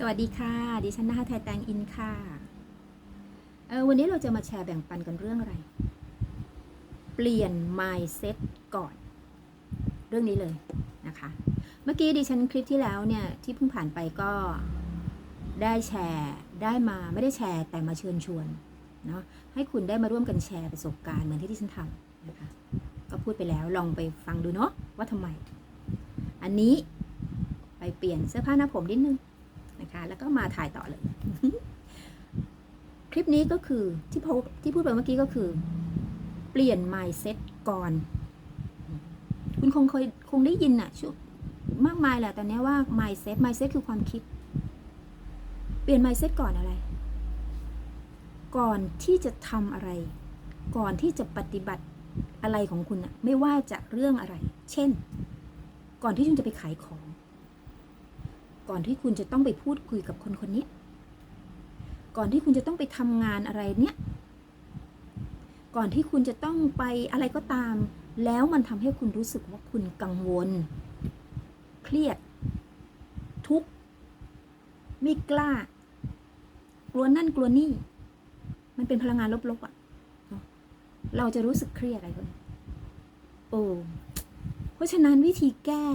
สวัสดีค่ะ ดิฉันนะคะไทยแตงอินค่ะ เออวันนี้เราจะมาแชร์แบ่งปันกันเรื่องอะไร เปลี่ยน mindset ก่อน เรื่องนี้เลยนะคะ เมื่อกี้ดิฉันคลิปที่แล้วเนี่ย ที่เพิ่งผ่านไปก็ได้แชร์ได้มาไม่ได้แชร์แต่มาเชิญชวนเนาะให้คุณได้มาร่วมกันแชร์ประสบการณ์เหมือนที่ดิฉันทำนะคะ ก็พูดไปแล้วลองไปฟังดูเนาะว่าทำไม อันนี้ไปเปลี่ยนเสื้อผ้าหน้าผมนิดนึง นะคะ แล้วก็มาถ่ายต่อเลย คลิปนี้ก็คือที่พูดที่พูดไปเมื่อกี้ก็คือ เปลี่ยน mindset ก่อน คุณคงเคยคงได้ยินอะชุมากมายแหละตอนนี้ว่า mindset mindset คือความคิด เปลี่ยน mindset ก่อนอะไร ก่อนที่จะทำอะไร ก่อนที่จะปฏิบัติอะไรของคุณอะไม่ว่าจะเรื่องอะไร เช่น ก่อนที่คุณจะไปขายของ ก่อนที่คุณจะต้องไปพูดคุยกับคนคนนี้ ก่อนที่คุณจะต้องไปทำงานอะไรเนี่ยก่อนที่คุณจะต้องไปอะไรก็ตาม แล้วมันทำให้คุณรู้สึกว่าคุณกังวล เครียด ทุกข์ไม่กล้ากลัวนั่นกลัวนี่ มันเป็นพลังงานลบๆอะ่ะ เราจะรู้สึกเครียดอะไรคนโอ้เพราะฉะนั้นวิธีแก้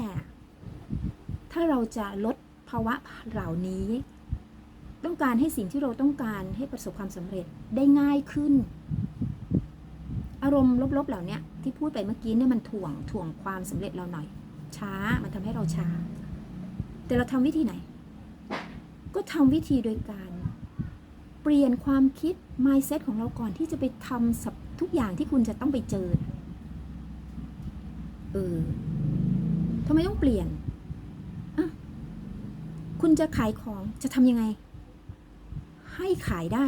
ถ้าเราจะลดาวะเหล่านี้ ต้องการให้สิ่งที่เราต้องการให้ประสบความสำเร็จได้ง่ายขึ้น อารมณ์ลบๆเหล่านี้ที่พูดไปเมื่อกี้เนี่ยมันถ่วงถ่วงความสำเร็จเราหน่อย ช้ามันทำให้เราช้า แต่เราทำวิธีไหน ก็ทำวิธีโดยการ เปลี่ยนความคิด mindset ของเราก่อนที่จะไปทำทุกอย่างที่คุณจะต้องไปเจอเออทำไมต้องเปลี่ยน คุณจะขายของจะทำยังไง ให้ขายได้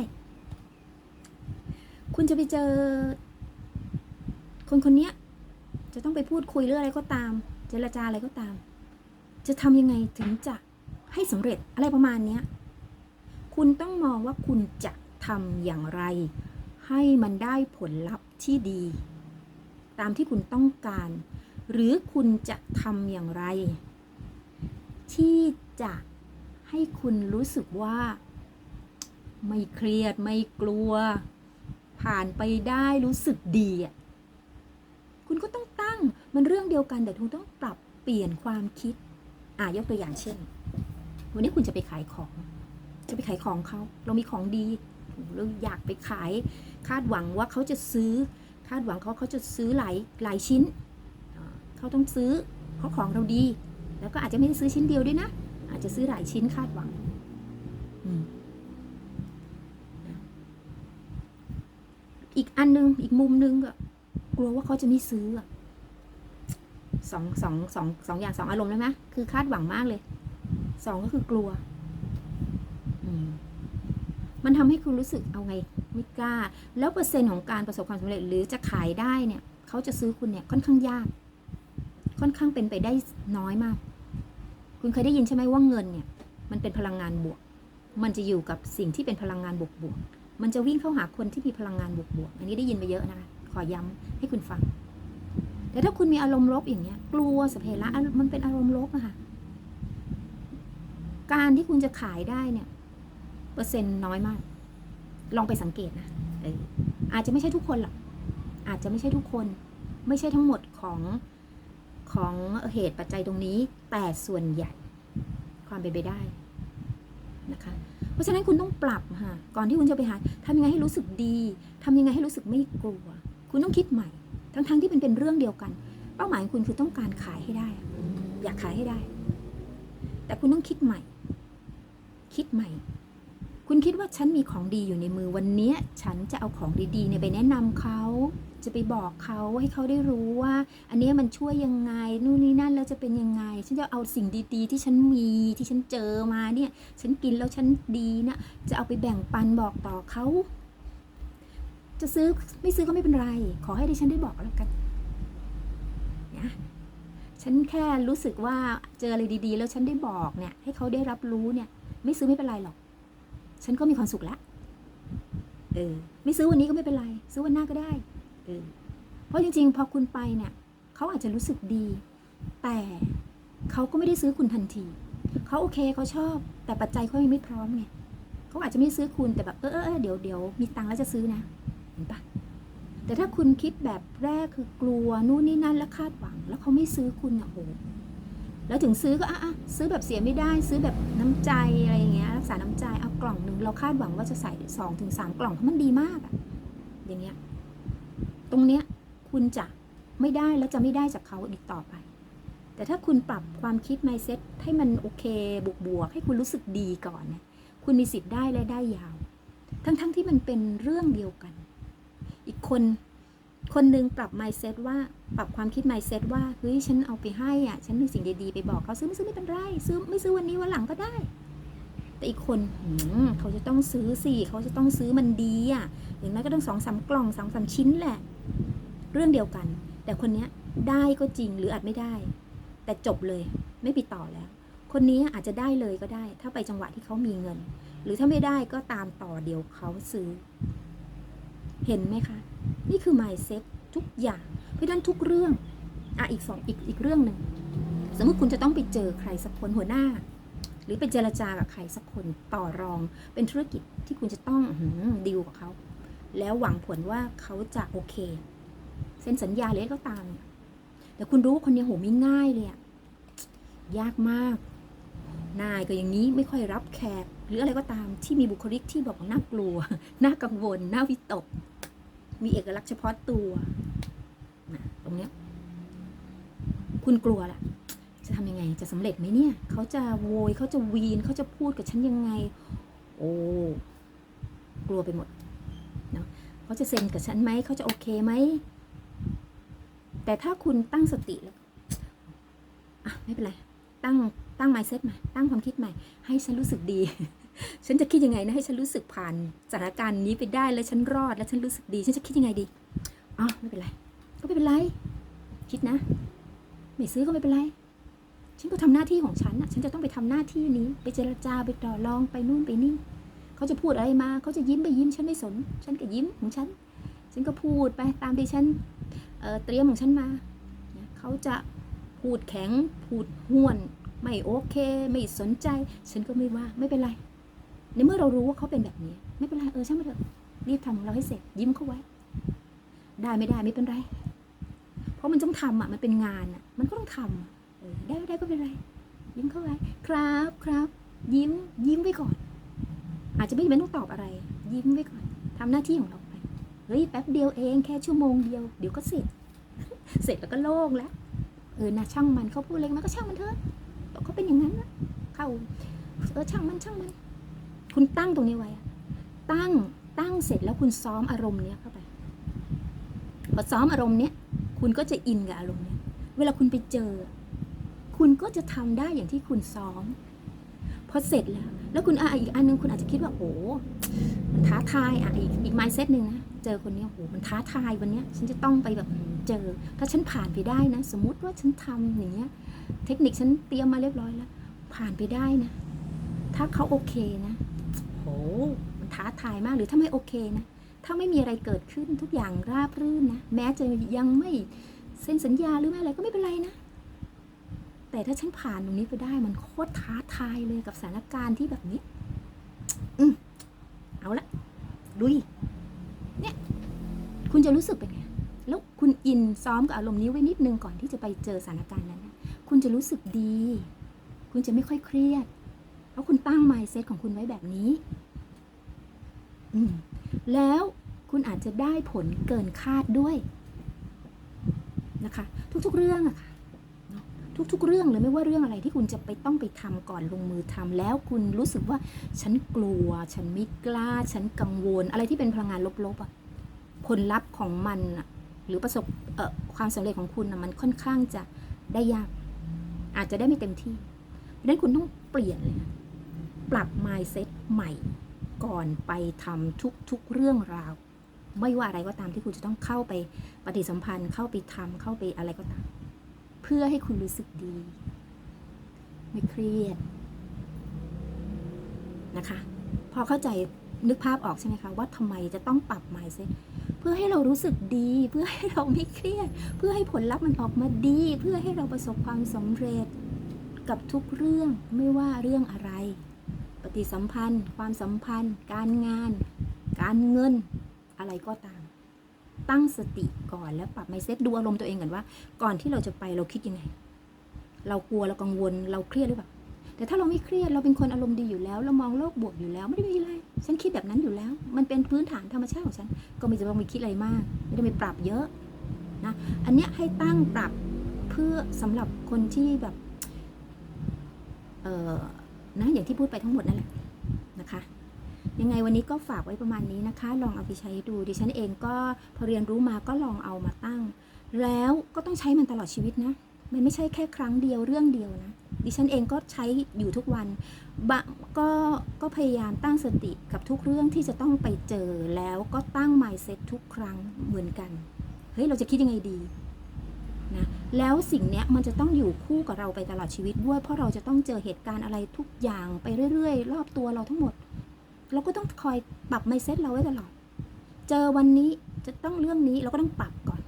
คุณจะไปเจอ คนคนเนี้ยจะต้องไปพูดคุยเรื่องอะไรก็ตาม เจรจาอะไรก็ตาม จะทำยังไงถึงจะให้สำเร็จอะไรประมาณเนี้ยคุณต้องมองว่าคุณจะทำอย่างไร ให้มันได้ผลลัพธ์ที่ดี ตามที่คุณต้องการ หรือคุณจะทำอย่างไร ที่จะ ให้คุณรู้สึกว่า ไม่เครียดไม่กลัว ผ่านไปได้รู้สึกดีอะคุณก็ต้องตั้งมันเรื่องเดียวกันแต่คุณต้องปรับเปลี่ยนความคิด อ่ายกตัวอย่างเช่น วันนี้คุณจะไปขายของ จะไปขายของเขาเรามีของดีเราอยากไปขาย คาดหวังว่าเขาจะซื้อ คาดหวังเขาเขาจะซื้อหลายหลายชิ้นเขาต้องซื้อเพราะของเราดี แล้วก็อาจจะไม่ได้ซื้อชิ้นเดียวด้วยนะ อาจจะซื้อหลายชิ้นคาดหวังอืมนะอีกอันนึง อีกมุมนึงก็กลัวว่าเขาจะไม่ซื้ออะสองสองสองสองอย่างสองอารมณ์เลยไหมคือคาดหวังมากเลยสองก็คือกลัวอืมมันทำให้คุณรู้สึกเอาไงไม่กล้า แล้วเปอร์เซ็นต์ของการประสบความสำเร็จหรือจะขายได้เนี่ย เขาจะซื้อคุณเนี่ยค่อนข้างยาก ค่อนข้างเป็นไปได้น้อยมาก คุณเคยได้ยินใช่ไหมว่าเงินเนี่ย มันเป็นพลังงานบวก มันจะอยู่กับสิ่งที่เป็นพลังงานบวกบวกมันจะวิ่งเข้าหาคนที่มีพลังงานบวกบวกอันนี้ได้ยินไปเยอะนะคะขอย้ำให้คุณฟัง แต่ถ้าคุณมีอารมณ์ลบอย่างเงี้ย กลัวสพเพระมันเป็นอารมณ์ลบอะค่ะ การที่คุณจะขายได้เนี่ย เปอร์เซ็นต์น้อยมาก ลองไปสังเกตนะอาจจะไม่ใช่ทุกคนหรอกอาจจะไม่ใช่ทุกคน ไม่ใช่ทั้งหมดของ ของเหตุปัจจัยตรงนี้ แต่ส่วนใหญ่ความเป็นไปได้นะคะ เพราะฉะนั้นคุณต้องปรับค่ะ ก่อนที่คุณจะไปหาทำยังไงให้รู้สึกดีทำยังไงให้รู้สึกไม่กลัว คุณต้องคิดใหม่ ทั้งๆที่เป็นเป็นเรื่องเดียวกัน เป้าหมายของคุณคือต้องการขายให้ได้ อยากขายให้ได้ แต่คุณต้องคิดใหม่ คิดใหม่ คุณคิดว่าฉันมีของดีอยู่ในมือวันนี้ ฉันจะเอาของดีๆเนี่ยไปแนะนำเขา จะไปบอกเขาให้เขาได้รู้ว่า อันนี้มันช่วยยังไงนู่นนี่นั่นแล้วจะเป็นยังไง ฉันจะเอาสิ่งดีๆ ที่ฉันมีที่ฉันเจอมาเนี่ย ฉันกินแล้วฉันดีนะจะเอาไปแบ่งปันบอกต่อเขาจะซื้อไม่ซื้อก็ไม่เป็นไร ขอให้ดิฉันได้บอกแล้วกันนะฉันแค่รู้สึกว่าเจออะไรดีๆ แล้วฉันได้บอกเนี่ย ให้เขาได้รับรู้เนี่ย ไม่ซื้อไม่เป็นไรหรอก ฉันก็มีความสุขล้วเออไม่ซื้อวันนี้ก็ไม่เป็นไร ซื้อวันหน้าก็ได้ เออเพราะจริงๆ พอคุณไปเนี่ยเขาอาจจะรู้สึกดี แต่เขาก็ไม่ได้ซื้อคุณทันที เขาโอเคเขาชอบ แต่ปัจจัยเขายังไม่พร้อมไงเขาอาจจะไม่ซื้อคุณแต่แบบเออเออเดี๋ยวเดี๋ยวมีตังค์แล้วจะซื้อนะเห็นปะแต่ถ้าคุณคิดแบบแรกคือกลัวนู่นนี่นั่นแล้วคาดหวัง แล้วเขาไม่ซื้อคุณอะโอ้โหแล้วถึงซื้อก็อะอะซื้อแบบเสียไม่ได้ซื้อแบบน้ำใจอะไรอย่างเงี้ยรักษาน้ำใจเอากล่องหนึ่งเราคาดหวังว่าจะใส่สองถึงสามกล่องเพราะมันดีมากอะอย่างเงี้ย รงเนี้ยคุณจะไม่ได้แล้วจะไม่ได้จากเขาอีกต่อไป แต่ถ้าคุณปรับความคิด mindset ให้มันโอเคบวกบวกให้คุณรู้สึกดีก่อนเนี่ยคุณมีสิทธิ์ได้และได้ยาว ทั้งๆทที่มันเป็นเรื่องเดียวกัน อีกคนคนหนึ่งปรับ mindset ว่าปรับความคิด mindset ว่าเฮ้ยฉันเอาไปให้อะฉันมีสิ่งดีๆไปบอกเขาซื้อไม่ซื้อไม่เป็นไรซื้อไม่ซื้อวันนี้วันหลังก็ได้ แต่อีกคนเขาจะต้องซื้อสิเขาจะต้องซื้อมันดีอะอย่างน้อยก็ต้องสองสามกล่องสองสามชิ้นแหละ เรื่องเดียวกัน แต่คนนี้ได้ก็จริงหรืออาจไม่ได้ แต่จบเลยไม่ไปต่อแล้ว คนนี้อาจจะได้เลยก็ได้ ถ้าไปจังหวะที่เขามีเงิน หรือถ้าไม่ได้ก็ตามต่อเดี๋ยวเขาซื้อ เห็นไหมคะ นี่คือ mindset ทุกอย่าง เพราะฉะนั้นทุกเรื่องอะอีกสองอีกอีกเรื่องหนึ่งสมมติคุณจะต้องไปเจอใครสักคนหัวหน้า หรือไปเจรจากับใครสักคนต่อรอง เป็นธุรกิจที่คุณจะต้องอดีลกับเขาแล้วหวังผลว่าเขาจะโอเค เซ็นสัญญาหรืออะไรก็ตามเนี่ยแต่คุณรู้คนนี้โหไม่ง่ายเลยอะยากมาก นายก็อย่างนี้ไม่ค่อยรับแขก หรืออะไรก็ตามที่มีบุคลิกที่บอกว่าน่ากลัว น่ากังวล น่าวิตก มีเอกลักษณ์เฉพาะตัวนะตรงเนี้ยคุณกลัวแหละจะทำยังไงจะสำเร็จไหมเนี่ย เขาจะโวยเขาจะวีนเขาจะพูดกับฉันยังไง โอ้กลัวไปหมดเนาะเขาจะเซ็นกับฉันไหมเขาจะโอเคไหม แต่ถ้าคุณตั้งสติแล้วอะไม่เป็นไร ตั้งตั้ง mindset ใหม่ ตั้งความคิดใหม่ ให้ฉันรู้สึกดี ฉันจะคิดยังไงนะ ให้ฉันรู้สึกผ่านสถานการณ์นี้ไปได้ แล้วฉันรอด แล้วฉันรู้สึกดี ฉันจะคิดยังไงดี อ๋อ ไม่เป็นไร ก็ไม่เป็นไร คิดนะ ไม่ซื้อก็ไม่เป็นไร ฉันก็ทำหน้าที่ของฉันอะฉันจะต้องไปทำหน้าที่นี้ ไปเจรจา ไปต่อรอง ไปนู่นไปนี่ เขาจะพูดอะไรมา เขาจะยิ้มไปยิ้ม ฉันไม่สน ฉันก็ยิ้มของฉัน ฉันก็พูดไปตามที่ฉัน เเตรียมของฉันมา เขาจะพูดแข็ง พูดห้วน ไม่โอเค ไม่สนใจ ฉันก็ไม่ว่าไม่เป็นไร ในเมื่อเรารู้ว่าเขาเป็นแบบนี้ ไม่เป็นไร เออช่างมันเถอะ รีบทำของเราให้เสร็จ ยิ้มเข้าไว้ ได้ไม่ได้ไม่เป็นไร เพราะมันต้องทำอะ มันเป็นงานอะ มันก็ต้องทำอะเออได้ไม่ได้ก็เป็นไร ยิ้มเข้าไว้ ครับครับ ยิ้ม ยิ้มไว้ก่อน อาจจะไม่จำเป็นต้องตอบอะไร ยิ้มไว้ก่อนทำหน้าที่ของเรา เฮ้ยแป๊บเดียวเองแค่ชั่วโมงเดียวเดี๋ยวก็เสร็จ เสร็จแล้วก็โล่งแล้วเออนะช่างมันเขาพูดอะไรมาก็ช่างมันเถอะเขาเป็นอย่างนั้นนะเขาเออช่างมันช่างมัน คุณตั้งตรงนี้ไว้ตั้งตั้งเสร็จแล้วคุณซ้อมอารมณ์เนี้ยเข้าไปพอซ้อมอารมณ์เนี้ยคุณก็จะอินกับอารมณ์เนี้ยเวลาคุณไปเจอ คุณก็จะทำได้อย่างที่คุณซ้อมพอเสร็จแล้ว แล้วคุณอะอีกอันนึงคุณอาจจะคิดว่าโอ้มันท้าทายอะอีกอีกไมซ์เซ็ตหนึ่งนะ เจอคนนี้โหมันท้าทายวันนี้ฉันจะต้องไปแบบเจอ ถ้าฉันผ่านไปได้นะ สมมุติว่าฉันทำอย่างเงี้ยเทคนิคฉันเตรียมมาเรียบร้อยแล้ว ผ่านไปได้นะ ถ้าเขาโอเคนะโหมันท้าทายมากหรือถ้าไม่โอเคนะ ถ้าไม่มีอะไรเกิดขึ้นทุกอย่างราบรื่นนะ แม้จะยังไม่เซ็นสัญญาหรือไม่อะไรก็ไม่เป็นไรนะ แต่ถ้าฉันผ่านตรงนี้ไปได้มันโคตรท้าทายเลยกับสถานการณ์ที่แบบนี้ อืมเอาละลุยเนี่ย คุณจะรู้สึกเป็นไง แล้วคุณอินซ้อมกับอารมณ์นี้ไว้นิดนึงก่อนที่จะไปเจอสถานการณ์นั้น คุณจะรู้สึกดี คุณจะไม่ค่อยเครียด เพราะคุณตั้ง mindset ของคุณไว้แบบนี้อืมแล้วคุณอาจจะได้ผลเกินคาดด้วยนะคะ ทุกๆเรื่องอะค่ะเนอะทุกๆเรื่องเลยไม่ว่าเรื่องอะไรที่คุณจะไปต้องไปทำก่อนลงมือทำแล้วคุณรู้สึกว่าฉันกลัว ฉันไม่กล้า ฉันกังวล อะไรที่เป็นพลังงานลบๆอะ ผลลัพธ์ของมันหรือประสบความสำเร็จของคุณมันค่อนข้างจะได้ยาก อาจจะได้ไม่เต็มที่เพราะนั้นคุณต้องเปลี่ยนเลยนะปรับ mindset ใหม่ ก่อนไปทำทุกๆเรื่องราว ไม่ว่าอะไรก็ตามที่คุณจะต้องเข้าไปปฏิสัมพันธ์ เข้าไปทำเข้าไปอะไรก็ตาม เพื่อให้คุณรู้สึกดี ไม่เครียดนะคะ พอเข้าใจนึกภาพออกใช่ไหมคะ ว่าทำไมจะต้องปรับ mindset พื่อให้เรารู้สึกดี เพื่อให้เราไม่เครียด เพื่อให้ผลลัพธ์มันออกมาดี เพื่อให้เราประสบความสำเร็จ กับทุกเรื่องไม่ว่าเรื่องอะไร ปฏิสัมพันธ์ ความสัมพันธ์ การงาน การเงิน อะไรก็ตาม ตั้งสติก่อนแล้วปรับไมเซ็ตดูอารมณ์ตัวเองก่อนว่า ก่อนที่เราจะไปเราคิดยังไง เรากลัวเรากังวลเราเครียดหรือเปล่า แต่ถ้าเราไม่เครียดเราเป็นคนอารมณ์ดีอยู่แล้ว เรามองโลกบวกอยู่แล้วไม่ได้มีอะไร ฉันคิดแบบนั้นอยู่แล้ว มันเป็นพื้นฐานธรรมชาติของฉัน ก็ไม่จะต้องไปคิดอะไรมาก ไม่ต้องไปปรับเยอะนะ อันเนี้ยให้ตั้งปรับเพื่อสำหรับคนที่แบบ เออนะอย่างที่พูดไปทั้งหมดนั่นแหละนะคะยังไงวันนี้ก็ฝากไว้ประมาณนี้นะคะ ลองเอาไปใช้ดูดิฉันเองก็พอเรียนรู้มาก็ลองเอามาตั้ง แล้วก็ต้องใช้มันตลอดชีวิตนะ มันไม่ใช่แค่ครั้งเดียวเรื่องเดียวนะ ดิฉันเองก็ใช้อยู่ทุกวันบะก็ก็พยายามตั้งสติกับทุกเรื่องที่จะต้องไปเจอแล้วก็ตั้ง mindset ทุกครั้งเหมือนกัน เฮ้ย เราจะคิดยังไงดีนะแล้วสิ่งเนี้ยมันจะต้องอยู่คู่กับเราไปตลอดชีวิตด้วย เพราะเราจะต้องเจอเหตุการณ์อะไรทุกอย่างไปเรื่อยๆ รอบตัวเราทั้งหมด เราก็ต้องคอยปรับ mindset เราไว้ตลอด เจอวันนี้จะต้องเรื่องนี้เราก็ต้องปรับก่อน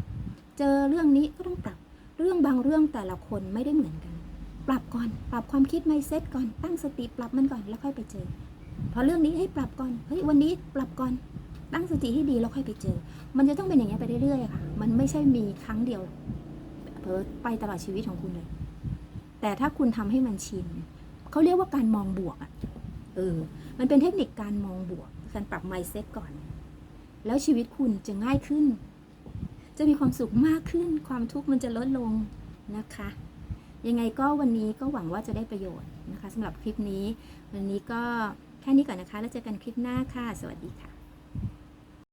เจอเรื่องนี้ก็ต้องปรับ เรื่องบางเรื่องแต่ละคนไม่ได้เหมือนกัน ปรับก่อน ปรับความคิด mindset ก่อน ตั้งสติปรับมันก่อนแล้วค่อยไปเจอ พอเรื่องนี้ให้ปรับก่อน เฮ้ยวันนี้ปรับก่อน ตั้งสติให้ดีแล้วค่อยไปเจอ มันจะต้องเป็นอย่างนี้ไปเรื่อยๆค่ะ มันไม่ใช่มีครั้งเดียวเผลอไปตลอดชีวิตของคุณเลย แต่ถ้าคุณทำให้มันชินเขาเรียกว่าการมองบวกอะ เออ มันเป็นเทคนิคการมองบวก การปรับ mindset ก่อน แล้วชีวิตคุณจะง่ายขึ้น จะมีความสุขมากขึ้น ความทุกข์มันจะลดลงนะคะ ยังไงก็วันนี้ก็หวังว่าจะได้ประโยชน์นะคะสำหรับคลิปนี้ วันนี้ก็แค่นี้ก่อนนะคะ แล้วเจอกันคลิปหน้าค่ะ สวัสดีค่ะ